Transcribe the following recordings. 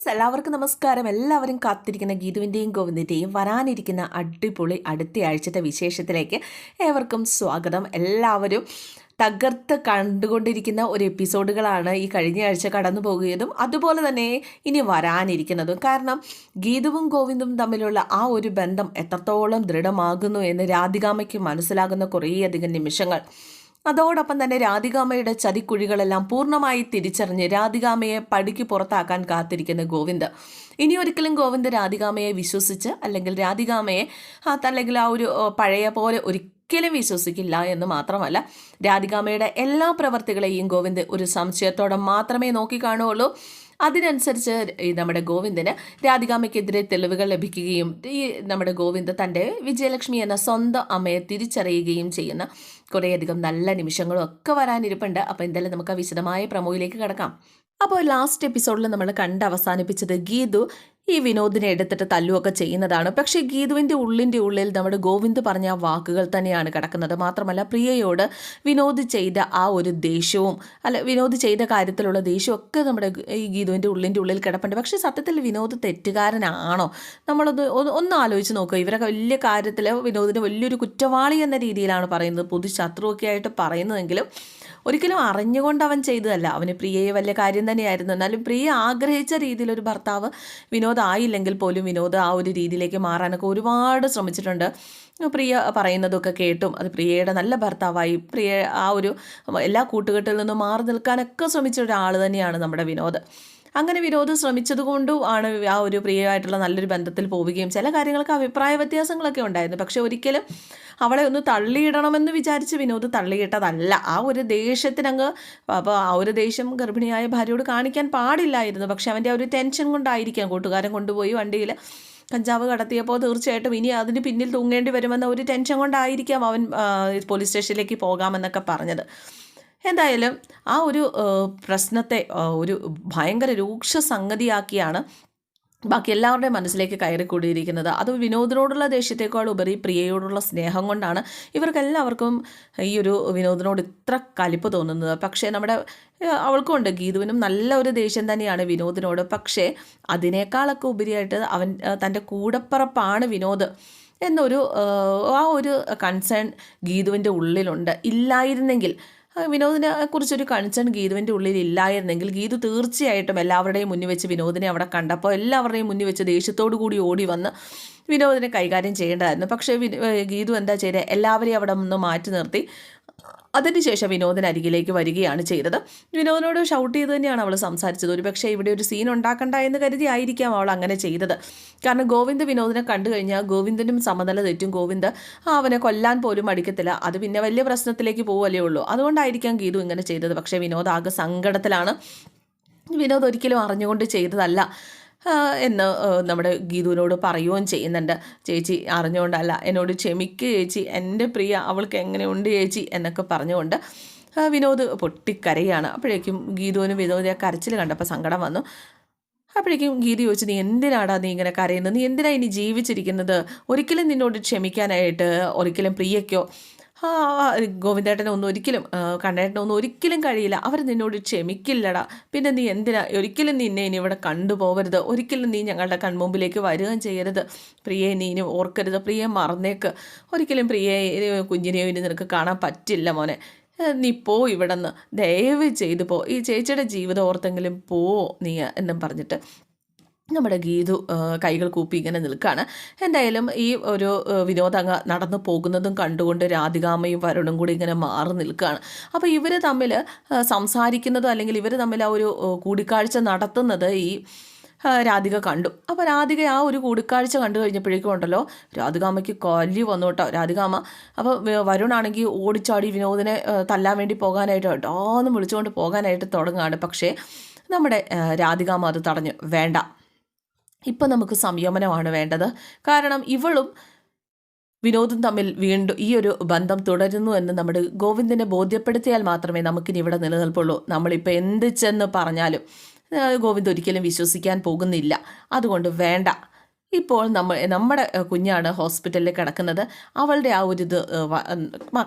എല്ലാവർക്കും നമസ്കാരം. എല്ലാവരും കാത്തിരിക്കുന്ന ഗീതുവിന്റെയും ഗോവിന്ദിന്റെയും വരാനിരിക്കുന്ന അടിപൊളി അടുത്ത ആഴ്ചത്തെ വിശേഷത്തിലേക്ക് ഏവർക്കും സ്വാഗതം. എല്ലാവരും തകർത്ത് കണ്ടുകൊണ്ടിരിക്കുന്ന ഒരു എപ്പിസോഡുകളാണ് ഈ കഴിഞ്ഞ ആഴ്ച കടന്നു പോകുന്നതും അതുപോലെ തന്നെ ഇനി വരാനിരിക്കുന്നതും. കാരണം ഗീതുവും ഗോവിന്ദും തമ്മിലുള്ള ആ ഒരു ബന്ധം എത്രത്തോളം ദൃഢമാകുന്നു എന്ന് രാധികാമയ്ക്ക് മനസ്സിലാകുന്ന കുറേയധികം നിമിഷങ്ങൾ. അതോടൊപ്പം തന്നെ രാധികാമ്മയുടെ ചതിക്കുഴികളെല്ലാം പൂർണമായി തിരിച്ചറിഞ്ഞ് രാധികാമ്മയെ പടിക്ക് പുറത്താക്കാൻ കാത്തിരിക്കുന്ന ഗോവിന്ദ്. ഇനി ഒരിക്കലും ഗോവിന്ദ് രാധികാമ്മയെ വിശ്വസിച്ച് അല്ലെങ്കിൽ രാധികാമ്മയെ അല്ലെങ്കിൽ ആ ഒരു പഴയ പോലെ ഒരിക്കലും വിശ്വസിക്കില്ല എന്ന് മാത്രമല്ല രാധികാമ്മയുടെ എല്ലാ പ്രവർത്തികളെയും ഗോവിന്ദ് ഒരു സംശയത്തോടെ മാത്രമേ നോക്കിക്കാണുകയുള്ളൂ അതിനനുസരിച്ച് ഈ നമ്മുടെ ഗോവിന്ദന് രാധികാമ്മയ്ക്കെതിരെ തെളിവുകൾ ലഭിക്കുകയും ഈ നമ്മുടെ ഗോവിന്ദ് തന്റെ വിജയലക്ഷ്മി എന്ന സ്വന്തം അമ്മയെ തിരിച്ചറിയുകയും ചെയ്യുന്ന കുറേയധികം നല്ല നിമിഷങ്ങളും ഒക്കെ വരാനിരിപ്പുണ്ട്. അപ്പോൾ എന്തായാലും നമുക്ക് ആ വിശദമായ പ്രമോയിലേക്ക് കിടക്കാം. അപ്പോൾ ലാസ്റ്റ് എപ്പിസോഡിൽ നമ്മൾ കണ്ട് അവസാനിപ്പിച്ചത് ഗീതു ഈ വിനോദിനെ എടുത്തിട്ട് തല്ലുമൊക്കെ ചെയ്യുന്നതാണ്. പക്ഷേ ഗീതുവിന്റെ ഉള്ളിന്റെ ഉള്ളിൽ നമ്മുടെ ഗോവിന്ദ് പറഞ്ഞ വാക്കുകൾ തന്നെയാണ് കിടക്കുന്നത്. മാത്രമല്ല പ്രിയയോട് വിനോദ് ചെയ്ത ആ ഒരു ദേഷ്യവും അല്ല വിനോദ് ചെയ്ത കാര്യത്തിലുള്ള ദേഷ്യവും ഒക്കെ നമ്മുടെ ഈ ഗീതുവിന്റെ ഉള്ളിന്റെ ഉള്ളിൽ കിടപ്പുണ്ട്. പക്ഷേ സത്യത്തിൽ വിനോദ് തെറ്റുകാരനാണോ? നമ്മളൊന്ന് ഒന്ന് ആലോചിച്ച് നോക്കുക. ഇവരൊക്കെ വലിയ കാര്യത്തിൽ വിനോദിന്റെ വലിയൊരു കുറ്റവാളി എന്ന രീതിയിലാണ് പറയുന്നത്. പൊതു ശത്രുവൊക്കെ ആയിട്ട് പറയുന്നതെങ്കിലും ഒരിക്കലും അറിഞ്ഞുകൊണ്ട് അവൻ ചെയ്തതല്ല. അവന് പ്രിയയെ വലിയ കാര്യം തന്നെയായിരുന്നു. എന്നാലും പ്രിയ ആഗ്രഹിച്ച രീതിയിലൊരു ഭർത്താവ് വിനോദ് ആയില്ലെങ്കിൽ പോലും വിനോദ് ആ ഒരു രീതിയിലേക്ക് മാറാനൊക്കെ ഒരുപാട് ശ്രമിച്ചിട്ടുണ്ട്. പ്രിയ പറയുന്നതൊക്കെ കേട്ടും. അത് പ്രിയയുടെ നല്ല ഭർത്താവായി പ്രിയ ആ ഒരു എല്ലാ കൂട്ടുകെട്ടിൽ നിന്നും മാറി നിൽക്കാനൊക്കെ ശ്രമിച്ച ഒരാൾ തന്നെയാണ് നമ്മുടെ വിനോദ്. അങ്ങനെ വിനോദ് ശ്രമിച്ചതുകൊണ്ടും ആണ് ആ ഒരു പ്രിയമായിട്ടുള്ള നല്ലൊരു ബന്ധത്തിൽ പോവുകയും ചില കാര്യങ്ങൾക്ക് അഭിപ്രായ വ്യത്യാസങ്ങളൊക്കെ ഉണ്ടായിരുന്നു. പക്ഷെ ഒരിക്കലും അവളെ ഒന്ന് തള്ളിയിടണമെന്ന് വിചാരിച്ച് വിനോദ് തള്ളിയിട്ടതല്ല. ആ ഒരു ദേഷ്യത്തിനങ്ങ് അപ്പോൾ ആ ഒരു ദേഷ്യം ഗർഭിണിയായ ഭാര്യയോട് കാണിക്കാൻ പാടില്ലായിരുന്നു. പക്ഷെ അവന്റെ ആ ഒരു ടെൻഷൻ കൊണ്ടായിരിക്കാം കൂട്ടുകാരൻ കൊണ്ടുപോയി വണ്ടിയിൽ കഞ്ചാവ് കടത്തിയപ്പോൾ തീർച്ചയായിട്ടും ഇനി അതിന് പിന്നിൽ തൂങ്ങേണ്ടി വരുമെന്ന ഒരു ടെൻഷൻ കൊണ്ടായിരിക്കാം അവൻ പോലീസ് സ്റ്റേഷനിലേക്ക് പോകാമെന്നൊക്കെ പറഞ്ഞത്. എന്തായാലും ആ ഒരു പ്രശ്നത്തെ ഒരു ഭയങ്കര രൂക്ഷ സംഗതിയാക്കിയാണ് ബാക്കി എല്ലാവരുടെയും മനസ്സിലേക്ക് കയറി കൂടിയിരിക്കുന്നത് അത് വിനോദിനോടുള്ള ദേഷ്യത്തെക്കാൾ ഉപരി പ്രിയയോടുള്ള സ്നേഹം കൊണ്ടാണ് ഇവർക്കെല്ലാവർക്കും ഈ ഒരു വിനോദിനോട് ഇത്ര കലിപ്പ് തോന്നുന്നത്. പക്ഷേ നമ്മുടെ ഏഹ്, അവൾക്കും ഉണ്ട്. ഗീതുവിനും നല്ല ഒരു ദേഷ്യം തന്നെയാണ് വിനോദിനോട്. പക്ഷേ അതിനേക്കാളൊക്കെ ഉപരിയായിട്ട് അവൻ തന്റെ കൂടപ്പറപ്പാണ് വിനോദ് എന്നൊരു ആ ഒരു കൺസേൺ ഗീതുവിന്റെ ഉള്ളിലുണ്ട്. ഇല്ലായിരുന്നെങ്കിൽ വിനോദിനെ കുറിച്ചൊരു കൺസേൺ ഗീതുവിന്റെ ഉള്ളിൽ ഇല്ലായിരുന്നെങ്കിൽ ഗീതു തീർച്ചയായിട്ടും എല്ലാവരുടെയും മുന്നിൽ വെച്ച് വിനോദിനെ അവിടെ കണ്ടപ്പോൾ എല്ലാവരുടെയും മുന്നിൽ വെച്ച് ദേഷ്യത്തോടു കൂടി ഓടി വന്ന് വിനോദിനെ കൈകാര്യം ചെയ്യേണ്ടതായിരുന്നു. പക്ഷേ ഗീതു എന്താ ചെയ്തത് എല്ലാവരെയും അവിടെ നിന്ന് മാറ്റി നിർത്തി. അതിനുശേഷം വിനോദൻ അരികിലേക്ക് വരികയാണ് ചെയ്തത്. വിനോദനോട് ഷൗട്ട് ചെയ്ത് തന്നെയാണ് അവൾ സംസാരിച്ചത്. ഒരു പക്ഷേ ഇവിടെ ഒരു സീൻ ഉണ്ടാക്കണ്ട എന്ന് കരുതി ആയിരിക്കാം അവൾ അങ്ങനെ ചെയ്തത്. കാരണം ഗോവിന്ദ് വിനോദിനെ കണ്ടു കഴിഞ്ഞാൽ ഗോവിന്ദനും സമനില തെറ്റും. ഗോവിന്ദ് അവനെ കൊല്ലാൻ പോലും അടിക്കത്തില്ല അത് പിന്നെ വലിയ പ്രശ്നത്തിലേക്ക് പോവല്ലേ ഉള്ളൂ. അതുകൊണ്ടായിരിക്കാം ഗീതു ഇങ്ങനെ ചെയ്തത്. പക്ഷേ വിനോദ് ആകെ സങ്കടത്തിലാണ്. വിനോദ് ഒരിക്കലും അറിഞ്ഞുകൊണ്ട് ചെയ്തതല്ല. എന്ന് നമ്മുടെ ഗീതുവിനോട് പറയുകയും ചെയ്യുന്നുണ്ട്. ചേച്ചി അറിഞ്ഞുകൊണ്ടല്ല എന്നോട് ക്ഷമിക്കുക ചേച്ചി എന്റെ പ്രിയ അവൾക്ക് എങ്ങനെയുണ്ട് ചേച്ചി എന്നൊക്കെ പറഞ്ഞുകൊണ്ട് വിനോദ് പൊട്ടിക്കരയാണ്. അപ്പോഴേക്കും ഗീതുവിന് വിനോദിയെ കരച്ചിൽ കണ്ടപ്പോൾ സങ്കടം വന്നു. അപ്പോഴേക്കും ഗീതി ചോദിച്ചു നീ എന്തിനാടാ നീ ഇങ്ങനെ കരയുന്നത്? നീ എന്തിനാണ് ഇനി ജീവിച്ചിരിക്കുന്നത്? ഒരിക്കലും നിന്നോട് ക്ഷമിക്കാനായിട്ട് ഒരിക്കലും പ്രിയയ്ക്കോ ആ ആ, ഗോവിന്ദേട്ടനെ ഒന്നും ഒരിക്കലും ആ, കണ്ണേട്ടനെ ഒന്നും ഒരിക്കലും കഴിയില്ല. അവർ നിന്നോട് ക്ഷമിക്കില്ലടാ. പിന്നെ നീ എന്തിനാ? ഒരിക്കലും നിന്നെ ഇനി ഇവിടെ കണ്ടുപോകരുത് ഒരിക്കലും നീ ഞങ്ങളുടെ കൺമുമ്പിലേക്ക് വരികയും ചെയ്യരുത്. പ്രിയെ നീ ഇനി ഓർക്കരുത്. പ്രിയെ മറന്നേക്ക്. ഒരിക്കലും പ്രിയെ കുഞ്ഞിനെയോ ഇനി നിനക്ക് കാണാൻ പറ്റില്ല മോനെ. നീ പോ ഇവിടെ നിന്ന് ദയവ് ചെയ്തു പോ. ഈ ചേച്ചിയുടെ ജീവിതം ഓർത്തെങ്കിലും പോ നീ എന്നും പറഞ്ഞിട്ട്. നമ്മുടെ ഗീതു കൈകൾ കൂപ്പി ഇങ്ങനെ നിൽക്കുകയാണ് എന്തായാലും ഈ ഒരു വിനോദങ്ങ നടന്നു പോകുന്നതും കണ്ടുകൊണ്ട് രാധികാമയും വരുണും കൂടി ഇങ്ങനെ മാറി നിൽക്കുകയാണ് അപ്പോൾ ഇവർ തമ്മിൽ സംസാരിക്കുന്നതോ അല്ലെങ്കിൽ ഇവർ തമ്മിൽ ആ ഒരു കൂടിക്കാഴ്ച നടത്തുന്നത് ഈ രാധിക കണ്ടു. അപ്പോൾ രാധിക ആ ഒരു കൂടിക്കാഴ്ച കണ്ടു കഴിഞ്ഞപ്പോഴേക്കും ഉണ്ടല്ലോ രാധികാമ്മയ്ക്ക് കൊല്ലി വന്നു കേട്ടോ. രാധികാമ്മ അപ്പോൾ വരുണാണെങ്കിൽ ഓടിച്ചാടി വിനോദിനെ തല്ലാൻ വേണ്ടി പോകാനായിട്ട് കേട്ടോ കേട്ടോന്ന് വിളിച്ചുകൊണ്ട് പോകാനായിട്ട് തുടങ്ങുകയാണ്. പക്ഷേ നമ്മുടെ രാധികാമ അത് തടഞ്ഞു. വേണ്ട. ഇപ്പം നമുക്ക് സംയമനമാണ് വേണ്ടത്. കാരണം ഇവളും വിനോദും തമ്മിൽ വീണ്ടും ഈ ഒരു ബന്ധം തുടരുന്നു എന്ന് നമ്മുടെ ഗോവിന്ദനെ ബോധ്യപ്പെടുത്തിയാൽ മാത്രമേ നമുക്കിനി ഇവിടെ നിലനിൽപ്പുള്ളൂ. നമ്മളിപ്പോൾ എന്ത് ചെന്ന് പറഞ്ഞാലും ഗോവിന്ദ് ഒരിക്കലും വിശ്വസിക്കാൻ പോകുന്നില്ല. അതുകൊണ്ട് വേണ്ട. ഇപ്പോൾ നമ്മൾ നമ്മുടെ കുഞ്ഞാണ് ഹോസ്പിറ്റലിൽ കിടക്കുന്നത്. അവളുടെ ആ ഒരു ഇത്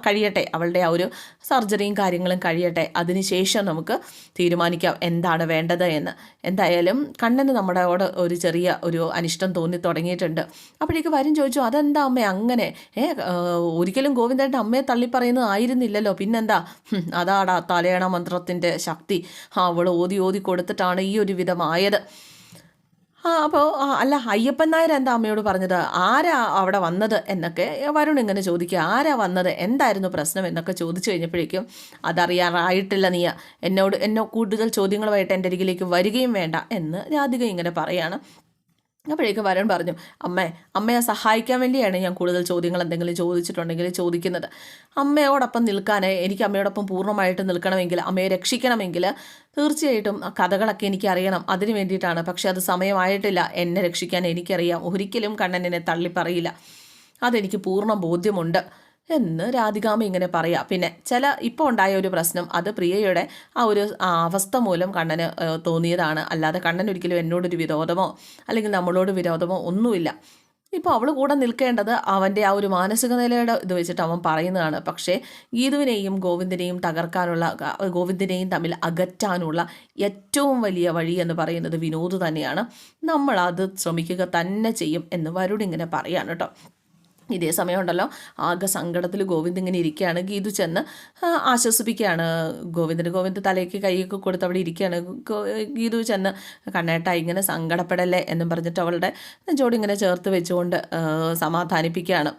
കഴിയട്ടെ. അവളുടെ ആ ഒരു സർജറിയും കാര്യങ്ങളും കഴിയട്ടെ. അതിനുശേഷം നമുക്ക് തീരുമാനിക്കാം എന്താണ് വേണ്ടത് എന്ന്. എന്തായാലും കണ്ണന് നമ്മുടെയോട് ഒരു ചെറിയ ഒരു അനിഷ്ടം തോന്നി തുടങ്ങിയിട്ടുണ്ട്. അപ്പോഴേക്ക് വരും ചോദിച്ചു അതെന്താ അമ്മ അങ്ങനെ? ഏ ഒരിക്കലും ഗോവിന്ദന്റെ അമ്മയെ തള്ളിപ്പറയുന്നത് ആയിരുന്നില്ലല്ലോ. പിന്നെന്താ? അതാടാ തലയണ മന്ത്രത്തിന്റെ ശക്തി. അവൾ ഓതി ഓതി കൊടുത്തിട്ടാണ് ഈ ഒരു വിധമായത്. ആ അപ്പോൾ അല്ല അയ്യപ്പൻ നായർ എന്താ അമ്മയോട് പറഞ്ഞത്? ആരാ അവിടെ വന്നത് എന്നൊക്കെ വരുൺ ഇങ്ങനെ ചോദിക്കുക. ആരാ വന്നത്? എന്തായിരുന്നു പ്രശ്നം എന്നൊക്കെ ചോദിച്ചു കഴിഞ്ഞപ്പോഴേക്കും അതറിയാറായിട്ടില്ല നീ എന്നോട് എന്നോ കൂടുതൽ ചോദ്യങ്ങളുമായിട്ട് എന്റെ അരികിലേക്ക് വരികയും വേണ്ട എന്ന് രാധിക ഇങ്ങനെ പറയാണ്. അപ്പോഴേക്കും വരൺ പറഞ്ഞു അമ്മേ അമ്മയെ സഹായിക്കാൻ വേണ്ടിയാണ് ഞാൻ കൂടുതൽ ചോദ്യങ്ങൾ എന്തെങ്കിലും ചോദിച്ചിട്ടുണ്ടെങ്കിൽ ചോദിക്കുന്നത്. അമ്മയോടൊപ്പം നിൽക്കാൻ എനിക്ക് അമ്മയോടൊപ്പം പൂർണമായിട്ട് നിൽക്കണമെങ്കിൽ അമ്മയെ രക്ഷിക്കണമെങ്കിൽ തീർച്ചയായിട്ടും ആ കഥകളൊക്കെ എനിക്ക് അറിയണം അതിന് വേണ്ടിയിട്ടാണ്. പക്ഷെ അത് സമയമായിട്ടില്ല. എന്നെ രക്ഷിക്കാൻ എനിക്കറിയാം. ഒരിക്കലും കണ്ണൻ എന്നെ തള്ളിപ്പറയില്ല. അതെനിക്ക് പൂർണ ബോധ്യമുണ്ട്. എന്ന് രാധികാമ ഇങ്ങനെ പറയാം. പിന്നെ ചില ഇപ്പോൾ ഉണ്ടായ ഒരു പ്രശ്നം അത് പ്രിയയുടെ ആ ഒരു അവസ്ഥ മൂലം കണ്ണന് തോന്നിയതാണ്. അല്ലാതെ കണ്ണൻ ഒരിക്കലും എന്നോടൊരു വിരോധമോ അല്ലെങ്കിൽ നമ്മളോട് വിരോധമോ ഒന്നുമില്ല. ഇപ്പോൾ അവൾ കൂടെ നിൽക്കേണ്ടത് അവന്റെ ആ ഒരു മാനസിക നിലയുടെ ഇത് വെച്ചിട്ട് അവൻ പറയുന്നതാണ്. പക്ഷേ ഗീതുവിനെയും ഗോവിന്ദനെയും തകർക്കാനുള്ള ഗോവിന്ദനെയും തമ്മിൽ അകറ്റാനുള്ള ഏറ്റവും വലിയ വഴി എന്ന് പറയുന്നത് വിനോദ് തന്നെയാണ്. നമ്മൾ അത് ശ്രമിക്കുക തന്നെ ചെയ്യും എന്ന് വരുടിങ്ങനെ പറയാണ് കേട്ടോ. ഇതേ സമയമുണ്ടല്ലോ. ആകെ സങ്കടത്തിൽ ഗോവിന്ദ് ഇങ്ങനെ ഇരിക്കുകയാണ്. ഗീതു ചെന്ന് ആശ്വസിപ്പിക്കുകയാണ്. ഗോവിന്ദന് ഗോവിന്ദ് തലയ്ക്ക് കൈയൊക്കെ കൊടുത്ത് അവിടെ ഇരിക്കുകയാണ്. ഗീതു ചെന്ന് കണ്ണേട്ട ഇങ്ങനെ സങ്കടപ്പെടല്ലേ? എന്നും പറഞ്ഞിട്ട് അവളുടെ നെഞ്ചോട് ഇങ്ങനെ ചേർത്ത് വെച്ചുകൊണ്ട് സമാധാനിപ്പിക്കുകയാണ്.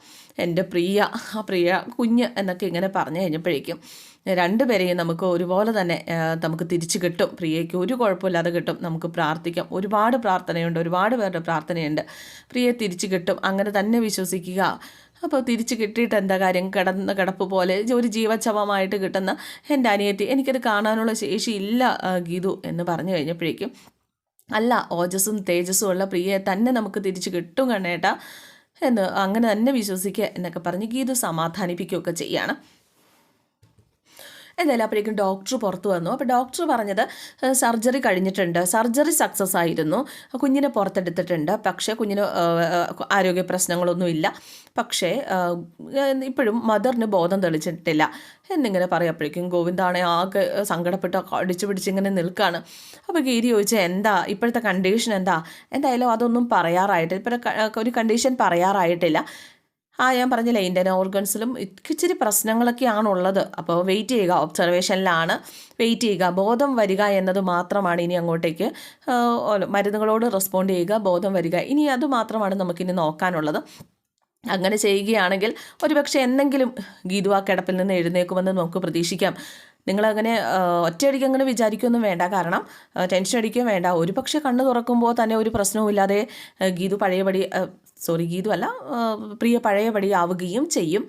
എന്റെ പ്രിയ ആ പ്രിയ കുഞ്ഞ് എന്നൊക്കെ ഇങ്ങനെ പറഞ്ഞു കഴിഞ്ഞപ്പോഴേക്കും രണ്ടുപേരെയും നമുക്ക് ഒരുപോലെ തന്നെ നമുക്ക് തിരിച്ചു കിട്ടും. പ്രിയയ്ക്ക് ഒരു കുഴപ്പമില്ലാതെ കിട്ടും. നമുക്ക് പ്രാർത്ഥിക്കാം. ഒരുപാട് പ്രാർത്ഥനയുണ്ട്. ഒരുപാട് പേരുടെ പ്രാർത്ഥനയുണ്ട്. പ്രിയയെ തിരിച്ചു കിട്ടും. അങ്ങനെ തന്നെ വിശ്വസിക്കുക. അപ്പോൾ തിരിച്ച് കിട്ടിയിട്ട് എന്താ കാര്യം? കിടന്ന കിടപ്പ് പോലെ ഒരു ജീവച്ഛവമായിട്ട് കിട്ടുന്ന എന്റെ അനിയത്തി എനിക്കത് കാണാനുള്ള ശേഷിയില്ല ഗീതു എന്ന് പറഞ്ഞു കഴിഞ്ഞപ്പോഴേക്കും. അല്ല ഓജസ്സും തേജസ്സും ഉള്ള പ്രിയയെ തന്നെ നമുക്ക് തിരിച്ച് കിട്ടും കണ്ണേട്ട എന്ന് അങ്ങനെ തന്നെ വിശ്വസിക്കുക എന്നൊക്കെ പറഞ്ഞ് ഗീതു സമാധാനിപ്പിക്കുകയൊക്കെ ചെയ്യാണ്. എന്തായാലും അപ്പോഴേക്കും ഡോക്ടർ പുറത്തു വന്നു. അപ്പോൾ ഡോക്ടർ പറഞ്ഞത് സർജറി കഴിഞ്ഞിട്ടുണ്ട്. സർജറി സക്സസ് ആയിരുന്നു. കുഞ്ഞിനെ പുറത്തെടുത്തിട്ടുണ്ട്. പക്ഷേ കുഞ്ഞിന് ആരോഗ്യ പ്രശ്നങ്ങളൊന്നുമില്ല. പക്ഷേ ഇപ്പോഴും മദറിന് ബോധം തെളിച്ചിട്ടില്ല. എന്നിങ്ങനെ പറയപ്പോഴേക്കും ഗോവിന്ദാണെ ആകെ സങ്കടപ്പെട്ട് അടിച്ചു പിടിച്ച് ഇങ്ങനെ നിൽക്കുകയാണ് അപ്പോൾ ഗീരി ചോദിച്ചാൽ എന്താ? ഇപ്പോഴത്തെ കണ്ടീഷൻ എന്താ? എന്തായാലും അതൊന്നും പറയാറായിട്ടില്ല. ഇപ്പോഴത്തെ ഒരു കണ്ടീഷൻ പറയാറായിട്ടില്ല. ആ ഞാൻ പറഞ്ഞില്ലേ ഇന്ത്യൻ ഓർഗൻസിലും ഇച്ചിരി പ്രശ്നങ്ങളൊക്കെയാണ് ഉള്ളത് അപ്പോൾ വെയിറ്റ് ചെയ്യുക ഒബ്സർവേഷനിലാണ് വെയിറ്റ് ചെയ്യുക. ബോധം വരിക എന്നത് മാത്രമാണ് ഇനി അങ്ങോട്ടേക്ക് മരുന്നുകളോട് റെസ്പോണ്ട് ചെയ്യുക ബോധം വരിക. ഇനി അത് മാത്രമാണ് നമുക്കിനി നോക്കാനുള്ളത്. അങ്ങനെ ചെയ്യുകയാണെങ്കിൽ ഒരുപക്ഷെ എന്തെങ്കിലും ഗീതുവാ കിടപ്പിൽ നിന്ന് എഴുന്നേക്കുമെന്ന് നമുക്ക് പ്രതീക്ഷിക്കാം. നിങ്ങളങ്ങനെ ഒറ്റയടിക്ക് അങ്ങനെ വിചാരിക്കുകയൊന്നും വേണ്ട. കാരണം ടെൻഷൻ അടിക്കുകയും വേണ്ട. ഒരു പക്ഷേ കണ്ണ് തുറക്കുമ്പോൾ തന്നെ ഒരു പ്രശ്നവും ഇല്ലാതെ ഗീതു പഴയപടി സോറി ഗീതു അല്ല പ്രിയ പഴയപടിയാവുകയും ചെയ്യും.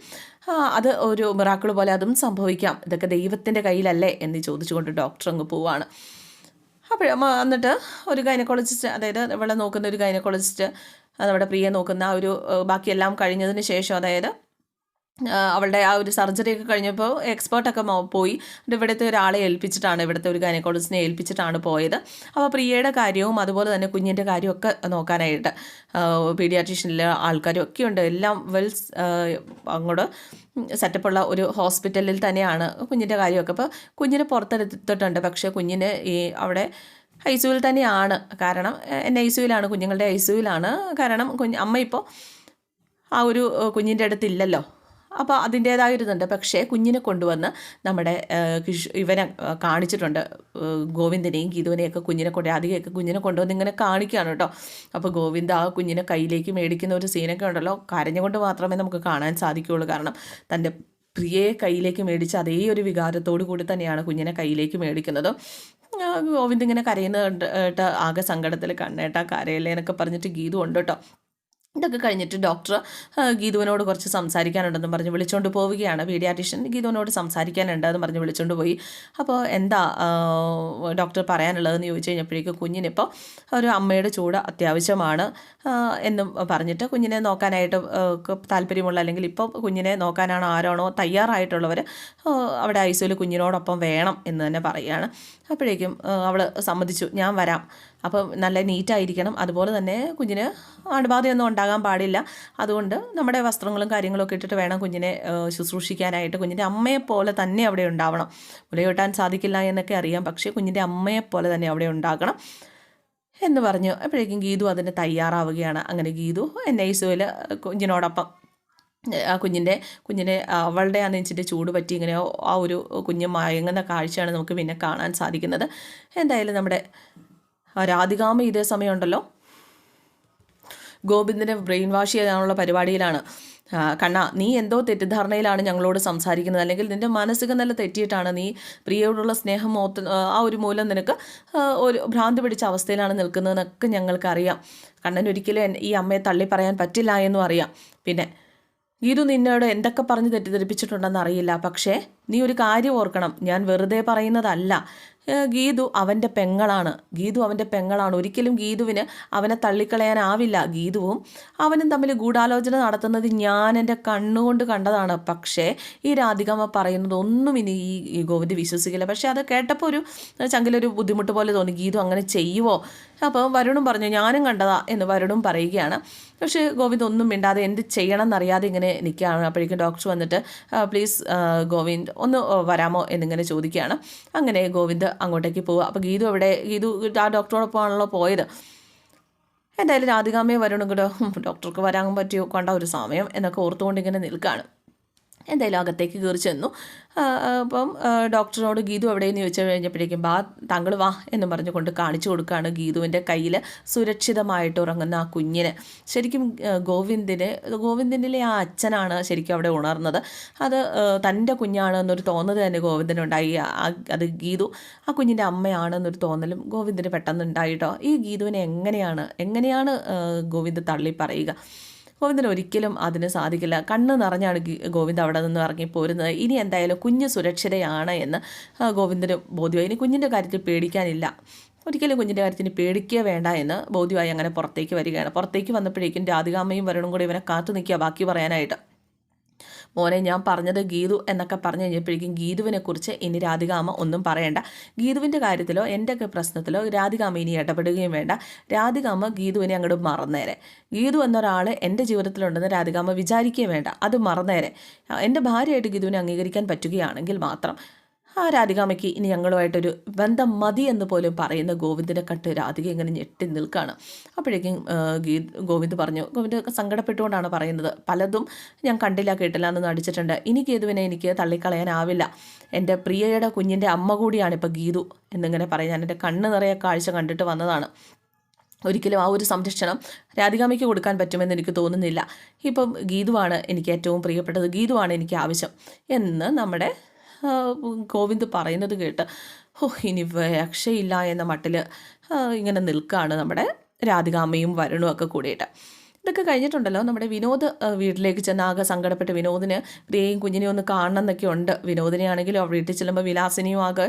അത് ഒരു മിറാക്കിൾ പോലെ അതും സംഭവിക്കാം. ഇതൊക്കെ ദൈവത്തിന്റെ കയ്യിലല്ലേ എന്ന് ചോദിച്ചുകൊണ്ട് ഡോക്ടർ അങ്ങ് പോവാണ്. അപ്പോൾ എന്നിട്ട് ഒരു ഗൈനക്കോളജിസ്റ്റ് അതായത് ഇവിടെ നോക്കുന്ന ഒരു ഗൈനക്കോളജിസ്റ്റ് നമ്മുടെ പ്രിയ നോക്കുന്ന ആ ഒരു ബാക്കിയെല്ലാം കഴിഞ്ഞതിന് ശേഷം അതായത് അവളുടെ ആ ഒരു സർജറി ഒക്കെ കഴിഞ്ഞപ്പോൾ എക്സ്പേർട്ടൊക്കെ പോയി. ഇവിടുത്തെ ഒരാളെ ഏൽപ്പിച്ചിട്ടാണ് ഇവിടുത്തെ ഒരു ഗൈനക്കോളജിസ്റ്റിനെ ഏൽപ്പിച്ചിട്ടാണ് പോയത്. അപ്പോൾ പ്രിയയുടെ കാര്യവും അതുപോലെ തന്നെ കുഞ്ഞിന്റെ കാര്യമൊക്കെ നോക്കാനായിട്ട് പീഡിയാട്രീഷ്യനിലെ ആൾക്കാരും ഒക്കെ ഉണ്ട്. എല്ലാം വെൽ അങ്ങോട്ട് സെറ്റപ്പുള്ള ഒരു ഹോസ്പിറ്റലിൽ തന്നെയാണ് കുഞ്ഞിന്റെ കാര്യമൊക്കെ. അപ്പോൾ കുഞ്ഞിനെ പുറത്തെടുത്തിട്ടുണ്ട്. പക്ഷേ കുഞ്ഞിന് ഈ അവിടെ ഐ തന്നെയാണ് കാരണം എന്റെ ഐ കുഞ്ഞുങ്ങളുടെ ഐ കാരണം കുഞ്ഞ് അമ്മ ഇപ്പോൾ ആ ഒരു കുഞ്ഞിന്റെ അടുത്തില്ലല്ലോ അപ്പോൾ അതിന്റേതായിരുന്നുണ്ട് പക്ഷേ കുഞ്ഞിനെ കൊണ്ടുവന്ന് നമ്മുടെ ഇവനെ കാണിച്ചിട്ടുണ്ട്. ഗോവിന്ദനെയും ഗീതുവിനെയൊക്കെ കുഞ്ഞിനെ കൊണ്ട് അധികമൊക്കെ കുഞ്ഞിനെ കൊണ്ടുവന്ന് ഇങ്ങനെ കാണിക്കുകയാണ് കേട്ടോ. അപ്പോൾ ഗോവിന്ദ ആ കുഞ്ഞിനെ കയ്യിലേക്ക് മേടിക്കുന്ന ഒരു സീനൊക്കെ ഉണ്ടല്ലോ. കരഞ്ഞുകൊണ്ട് മാത്രമേ നമുക്ക് കാണാൻ സാധിക്കുകയുള്ളൂ. കാരണം തന്റെ പ്രിയയെ കയ്യിലേക്ക് മേടിച്ച് അതേ ഒരു വികാരത്തോടു കൂടി തന്നെയാണ് കുഞ്ഞിനെ കയ്യിലേക്ക് മേടിക്കുന്നത്. ഗോവിന്ദ് ഇങ്ങനെ കരയുന്നത് ആകെ സങ്കടത്തിൽ കണ്ണേട്ടാ കരയല്ലേ എന്നൊക്കെ പറഞ്ഞിട്ട് ഗീതു ഉണ്ട് കേട്ടോ. ഇതൊക്കെ കഴിഞ്ഞിട്ട് ഡോക്ടർ ഗീതുവിനോട് കുറച്ച് സംസാരിക്കാനുണ്ടെന്ന് പറഞ്ഞ് വിളിച്ചുകൊണ്ട് പോവുകയാണ്. പീഡിയാട്രീഷ്യൻ ഗീതുവിനോട് സംസാരിക്കാനുണ്ട് എന്ന് പറഞ്ഞ് വിളിച്ചുകൊണ്ട് പോയി. അപ്പോൾ എന്താ ഡോക്ടർ പറയാനുള്ളതെന്ന് ചോദിച്ചു കഴിഞ്ഞപ്പോഴേക്കും കുഞ്ഞിനിപ്പോൾ ഒരു അമ്മയുടെ ചൂട് അത്യാവശ്യമാണ് എന്ന് പറഞ്ഞിട്ട് കുഞ്ഞിനെ നോക്കാനായിട്ട് താല്പര്യമുള്ള അല്ലെങ്കിൽ ഇപ്പോൾ കുഞ്ഞിനെ നോക്കാനാണോ ആരാണോ തയ്യാറായിട്ടുള്ളവർ അവിടെ ഐസിയിൽ കുഞ്ഞിനോടൊപ്പം വേണം എന്ന് തന്നെ പറയുകയാണ്. അപ്പോഴേക്കും അവൾ സമ്മതിച്ചു ഞാൻ വരാം. അപ്പം നല്ല നീറ്റായിരിക്കണം അതുപോലെ തന്നെ കുഞ്ഞിന് അണുബാധയൊന്നും ഉണ്ടാകാൻ പാടില്ല. അതുകൊണ്ട് നമ്മുടെ വസ്ത്രങ്ങളും കാര്യങ്ങളൊക്കെ ഇട്ടിട്ട് വേണം കുഞ്ഞിനെ ശുശ്രൂഷിക്കാനായിട്ട്. കുഞ്ഞിന്റെ അമ്മയെപ്പോലെ തന്നെ അവിടെ ഉണ്ടാവണം. മുലയൂട്ടാൻ സാധിക്കില്ല എന്നൊക്കെ അറിയാം. പക്ഷേ കുഞ്ഞിന്റെ അമ്മയെപ്പോലെ തന്നെ അവിടെ ഉണ്ടാകണം എന്ന് പറഞ്ഞു. അപ്പോഴേക്കും ഗീതു അതിന് തയ്യാറാവുകയാണ്. അങ്ങനെ ഗീതു എൻ ഐ സുവിൽ കുഞ്ഞിനോടൊപ്പം ആ കുഞ്ഞിന്റെ കുഞ്ഞിനെ അവളുടെ ആ നെഞ്ചിന്റെ ചൂട് പറ്റി ഇങ്ങനെ ആ ഒരു കുഞ്ഞ് മയങ്ങുന്ന കാഴ്ചയാണ് നമുക്ക് പിന്നെ കാണാൻ സാധിക്കുന്നത്. എന്തായാലും നമ്മുടെ രാധികാമ ഇതേ സമയമുണ്ടല്ലോ. ഗോവിന്ദനെ ബ്രെയിൻ വാഷ് ചെയ്യാനുള്ള പരിപാടിയിലാണ്. കണ്ണ നീ എന്തോ തെറ്റിദ്ധാരണയിലാണ് ഞങ്ങളോട് സംസാരിക്കുന്നത്. അല്ലെങ്കിൽ നിന്റെ മാനസിക നില തെറ്റിയിട്ടാണ്. നീ പ്രിയയോടുള്ള സ്നേഹം മോത്ത് ആ ഒരു മൂലം നിനക്ക് ഒരു ഭ്രാന്തി പിടിച്ച അവസ്ഥയിലാണ് നിൽക്കുന്നതെന്നൊക്കെ ഞങ്ങൾക്കറിയാം. കണ്ണൻ ഒരിക്കലും ഈ അമ്മയെ തള്ളി പറയാൻ പറ്റില്ല എന്നും അറിയാം. പിന്നെ ഗീതു നിന്നോട് എന്തൊക്കെ പറഞ്ഞ് തെറ്റിദ്ധരിപ്പിച്ചിട്ടുണ്ടെന്ന് അറിയില്ല. പക്ഷേ നീ ഒരു കാര്യം ഓർക്കണം. ഞാൻ വെറുതെ പറയുന്നതല്ല. ഗീതു അവന്റെ പെങ്ങളാണ്. ഗീതു അവന്റെ പെങ്ങളാണ്. ഒരിക്കലും ഗീതുവിന് അവനെ തള്ളിക്കളയാനാവില്ല. ഗീതുവും അവനും തമ്മിൽ ഗൂഢാലോചന നടത്തുന്നത് ഞാൻ എന്റെ കണ്ണുകൊണ്ട് കണ്ടതാണ്. പക്ഷേ ഈ രാധികമ്മ പറയുന്നത് ഒന്നും ഇനി ഈ ഗോവിന്ദ് വിശ്വസിക്കില്ല. പക്ഷേ അത് കേട്ടപ്പോൾ ഒരു ചങ്കിലൊരു ബുദ്ധിമുട്ട് പോലെ തോന്നി. ഗീതു അങ്ങനെ ചെയ്യുവോ? അപ്പോൾ വരുണും പറഞ്ഞു ഞാനും കണ്ടതാ എന്ന് വരുണും പറയുകയാണ്. പക്ഷേ ഗോവിന്ദ് ഒന്നും മിണ്ടാതെ എന്ത് ചെയ്യണം എന്നറിയാതെ ഇങ്ങനെ നിൽക്കുകയാണ്. അപ്പോഴേക്കും ഡോക്ടർ വന്നിട്ട് പ്ലീസ് ഗോവിന്ദ് ഒന്ന് വരാമോ? എന്നിങ്ങനെ ചോദിക്കുകയാണ്. അങ്ങനെ ഗോവിന്ദ് അങ്ങോട്ടേക്ക് പോവുക. അപ്പോൾ ഗീതു അവിടെ ഗീതു ആ ഡോക്ടറോടൊപ്പമാണല്ലോ പോയത്. എന്തായാലും രാധികാമ്മയെ വരണമെങ്കിലോ ഡോക്ടർക്ക് വരാൻ പറ്റിയോ? കണ്ട ഒരു സമയം എന്നൊക്കെ ഓർത്തുകൊണ്ട് ഇങ്ങനെ നിൽക്കുകയാണ് എന്തായാലും അകത്തേക്ക് കയറി ചെന്നു. അപ്പം ഡോക്ടറിനോട് ഗീതു എവിടെയെന്ന് ചോദിച്ചു കഴിഞ്ഞപ്പോഴേക്കും ബാ താങ്കൾ വാ എന്ന് പറഞ്ഞുകൊണ്ട് കാണിച്ചു കൊടുക്കുകയാണ് ഗീതുവിന്റെ കയ്യിൽ സുരക്ഷിതമായിട്ട് ഉറങ്ങുന്ന ആ കുഞ്ഞിനെ. ശരിക്കും ഗോവിന്ദിന് ഗോവിന്ദിനിലെ ആ അച്ഛനാണ് ശരിക്കും അവിടെ ഉണർന്നത്. അത് തന്റെ കുഞ്ഞാണ് എന്നൊരു തോന്നൽ തന്നെ ഗോവിന്ദനുണ്ടായി. അത് ഗീതു ആ കുഞ്ഞിന്റെ അമ്മയാണെന്നൊരു തോന്നലും ഗോവിന്ദിന് പെട്ടെന്ന് ഉണ്ടായിട്ടോ ഈ ഗീതുവിനെ എങ്ങനെയാണ് എങ്ങനെയാണ് ഗോവിന്ദ് തള്ളി പറയുക? ഗോവിന്ദന് ഒരിക്കലും അതിന് സാധിക്കില്ല. കണ്ണ് നിറഞ്ഞാണ് ഗോവിന്ദ് അവിടെ നിന്ന് ഇറങ്ങി പോരുന്നത്. ഇനി എന്തായാലും കുഞ്ഞ് സുരക്ഷിതയാണ് എന്ന് ഗോവിന്ദന് ബോധ്യമായി. ഇനി കുഞ്ഞിന്റെ കാര്യത്തിൽ പേടിക്കാനില്ല. ഒരിക്കലും കുഞ്ഞിന്റെ കാര്യത്തിന് പേടിക്കുക വേണ്ട എന്ന് ബോധ്യമായി അങ്ങനെ പുറത്തേക്ക് വരികയാണ്. പുറത്തേക്ക് വന്നപ്പോഴേക്കും രാധികാമ്മയും വരണും കൂടി ഇവനെ കാത്തു നിൽക്കുക. ബാക്കി പറയാനായിട്ട് മോനെ ഞാൻ പറഞ്ഞത് ഗീതു എന്നൊക്കെ പറഞ്ഞു കഴിഞ്ഞപ്പോഴേക്കും ഗീതുവിനെ കുറിച്ച് ഇനി രാധികാമ ഒന്നും പറയണ്ട. ഗീതുവിന്റെ കാര്യത്തിലോ എന്റെയൊക്കെ പ്രശ്നത്തിലോ രാധികാമ ഇനി ഇടപെടുകയും വേണ്ട. രാധികാമ ഗീതുവിനെ അങ്ങോട്ട് മറന്നേരെ. ഗീതു എന്നൊരാൾ എന്റെ ജീവിതത്തിലുണ്ടെന്ന് രാധികാമ വിചാരിക്കുകയും വേണ്ട. അത് മറന്നേരെ. എന്റെ ഭാര്യയായിട്ട് ഗീതുവിനെ അംഗീകരിക്കാൻ പറ്റുകയാണെങ്കിൽ മാത്രം. ആ രാധികാമയ്ക്ക് ഇനി ഞങ്ങളുമായിട്ടൊരു ബന്ധം മതി എന്ന് പോലും പറയുന്ന ഗോവിന്ദിനെ കട്ട് രാധിക ഇങ്ങനെ ഞെട്ടി നിൽക്കുകയാണ് അപ്പോഴേക്കും ഗീ ഗോവിന്ദ് പറഞ്ഞു ഗോവിന്ദ് സങ്കടപ്പെട്ടുകൊണ്ടാണ് പറയുന്നത്. പലതും ഞാൻ കണ്ടില്ല കേട്ടില്ല എന്ന് നടിച്ചിട്ടുണ്ട്. ഇനി ഗീതുവിനെ എനിക്ക് തള്ളിക്കളയാനാവില്ല. എന്റെ പ്രിയയുടെ കുഞ്ഞിന്റെ അമ്മ കൂടിയാണ് ഇപ്പോൾ ഗീതു എന്നിങ്ങനെ പറയും. ഞാൻ എന്റെ കണ്ണ് നിറയെ കാഴ്ച കണ്ടിട്ട് വന്നതാണ്. ഒരിക്കലും ആ ഒരു സംരക്ഷണം രാധികാമയ്ക്ക് കൊടുക്കാൻ പറ്റുമെന്ന് എനിക്ക് തോന്നുന്നില്ല. ഇപ്പം ഗീതുവാണ് എനിക്ക് ഏറ്റവും പ്രിയപ്പെട്ടത്. ഗീതുവാണ് എനിക്ക് ആവശ്യം. എന്ന് നമ്മുടെ ഗോവിന്ദ് പറയുന്നത് കേട്ട് ഓ ഇനി രക്ഷയില്ല എന്ന മട്ടിൽ ഇങ്ങനെ നിൽക്കുകയാണ് നമ്മുടെ രാധികാമ്മയും വരുണും ഒക്കെ കൂടിയിട്ട്. ഇതൊക്കെ കഴിഞ്ഞിട്ടുണ്ടല്ലോ നമ്മുടെ വിനോദ് വീട്ടിലേക്ക് ചെന്ന് ആകെ സങ്കടപ്പെട്ട് വിനോദിന് പ്രിയയും കുഞ്ഞിനെയും ഒന്ന് കാണണം എന്നൊക്കെ ഉണ്ട്. വിനോദിനെയാണെങ്കിലും അവർ വീട്ടിൽ ചെല്ലുമ്പോൾ വിലാസിനെയും ആകെ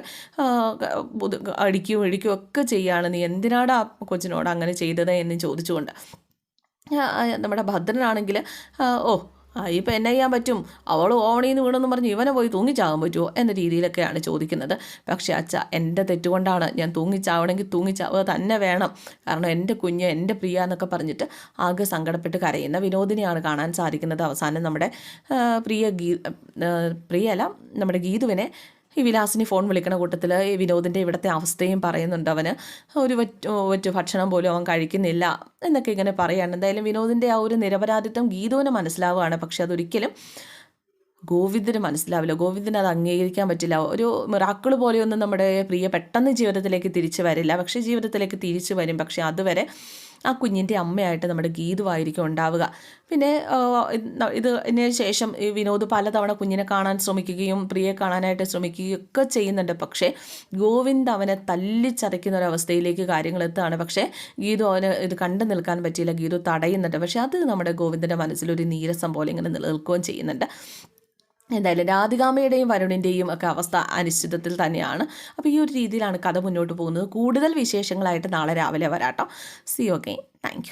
അടിക്കുകയും ഇടിക്കുകയും ഒക്കെ ചെയ്യുകയാണ് നീ എന്തിനാടാ കൊച്ചിനോട് അങ്ങനെ ചെയ്തത് എന്ന് ചോദിച്ചുകൊണ്ട്. നമ്മുടെ ഭദ്രനാണെങ്കിൽ ഓ ആ ഇപ്പം എന്നെ ചെയ്യാൻ പറ്റും. അവൾ ഓണിൽ നിന്ന് വീണെന്ന് പറഞ്ഞ് ഇവനെ പോയി തൂങ്ങിച്ചാകാൻ പറ്റുമോ എന്ന രീതിയിലൊക്കെയാണ് ചോദിക്കുന്നത്. പക്ഷേ അച്ഛ എന്റെ തെറ്റുകൊണ്ടാണ് ഞാൻ തൂങ്ങിച്ചാവണമെങ്കിൽ തൂങ്ങിച്ചാവുക തന്നെ വേണം. കാരണം എന്റെ കുഞ്ഞ് എന്റെ പ്രിയ എന്നൊക്കെ പറഞ്ഞിട്ട് ആകെ സങ്കടപ്പെട്ട് കരയുന്ന വിനോദിനിയാണ് കാണാൻ സാധിക്കുന്നത് അവസാനം നമ്മുടെ പ്രിയ ഗീ പ്രിയല നമ്മുടെ ഗീതുവിനെ ഈ വിലാസിനി ഫോൺ വിളിക്കണ കൂട്ടത്തിൽ ഈ വിനോദിന്റെ ഇവിടുത്തെ അവസ്ഥയും പറയുന്നുണ്ട് അവന്. ഒരു ഒറ്റ ഭക്ഷണം പോലും അവൻ കഴിക്കുന്നില്ല എന്നൊക്കെ ഇങ്ങനെ പറയാണ്. എന്തായാലും വിനോദിന്റെ ആ ഒരു നിരപരാധിത്വം ഗീതുവിന് മനസ്സിലാവുകയാണ്. പക്ഷെ അതൊരിക്കലും ഗോവിന്ദിന് മനസ്സിലാവില്ല. ഗോവിന്ദിന് അത് അംഗീകരിക്കാൻ പറ്റില്ല. ഒരു മിറാക്കിൾ പോലെയൊന്നും നമ്മുടെ പ്രിയ പെട്ടെന്ന് ജീവിതത്തിലേക്ക് തിരിച്ചു വരില്ല. പക്ഷേ ജീവിതത്തിലേക്ക് തിരിച്ചു വരും. പക്ഷേ അതുവരെ ആ കുഞ്ഞിന്റെ അമ്മയായിട്ട് നമ്മുടെ ഗീതുവായിരിക്കും ഉണ്ടാവുക. പിന്നെ ഇത് ഇതിന് ശേഷം ഈ വിനോദ് പലതവണ കുഞ്ഞിനെ കാണാൻ ശ്രമിക്കുകയും പ്രിയെ കാണാനായിട്ട് ശ്രമിക്കുകയും ഒക്കെ ചെയ്യുന്നുണ്ട്. പക്ഷേ ഗോവിന്ദ് അവനെ തല്ലിച്ചതയ്ക്കുന്ന ഒരവസ്ഥയിലേക്ക് കാര്യങ്ങൾ എത്തുകയാണ്. പക്ഷേ ഗീതു അവന് ഇത് കണ്ടു നിൽക്കാൻ പറ്റിയില്ല. ഗീതു തടയുന്നുണ്ട്. പക്ഷേ അത് നമ്മുടെ ഗോവിന്ദന്റെ മനസ്സിലൊരു നീരസം പോലെ ഇങ്ങനെ നിലനിൽക്കുകയും ചെയ്യുന്നുണ്ട്. എന്തായാലും രാധികാമയുടെയും വരുണിന്റെയും ഒക്കെ അവസ്ഥ അനിശ്ചിതത്തിൽ തന്നെയാണ്. അപ്പോൾ ഈ ഒരു രീതിയിലാണ് കഥ മുന്നോട്ട് പോകുന്നത്. കൂടുതൽ വിശേഷങ്ങളായിട്ട് നാളെ രാവിലെ വരാട്ടോ. C okay thank